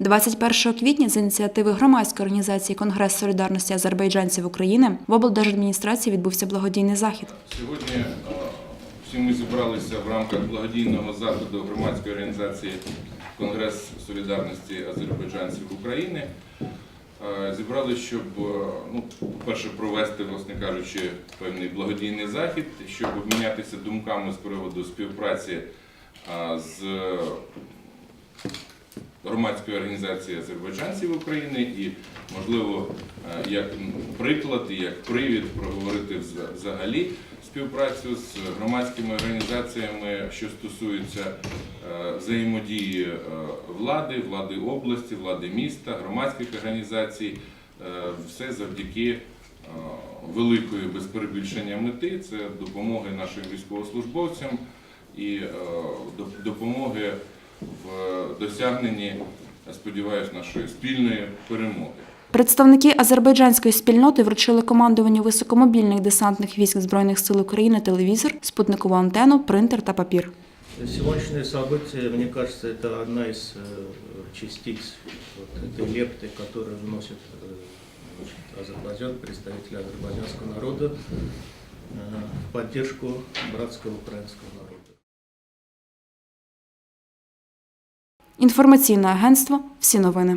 21 квітня з ініціативи громадської організації Конгрес солідарності азербайджанців України в облдержадміністрації відбувся благодійний захід. Сьогодні е, всі ми зібралися в рамках благодійного заходу громадської організації Конгрес солідарності азербайджанців України. Е, Зібралися, щоб, е, ну, по-перше, провести, власне кажучи, певний благодійний захід, щоб обмінятися думками з приводу співпраці з громадської організації азербайджанців України і, можливо, е, як приклад і як привід проговорити взагалі співпрацю з громадськими організаціями, що стосуються е, взаємодії е, влади, влади області, влади міста, громадських організацій. Все завдяки великої без перебільшення мети це допомоги нашим військовослужбовцям і допомоги в досягненні, я сподіваюся, нашої спільної перемоги. Представники азербайджанської спільноти вручили командуванню високомобільних десантних військ Збройних сил України телевізор, спутникову антенну, принтер та папір. Сегодняшнее событие, мне кажется, это одна из э, частиц вот этой лепты, которую вносит э, значит, Азербайджан, представители азербайджанского народа э, в поддержку братского украинского народа. Інформаційне агентство Всі новини.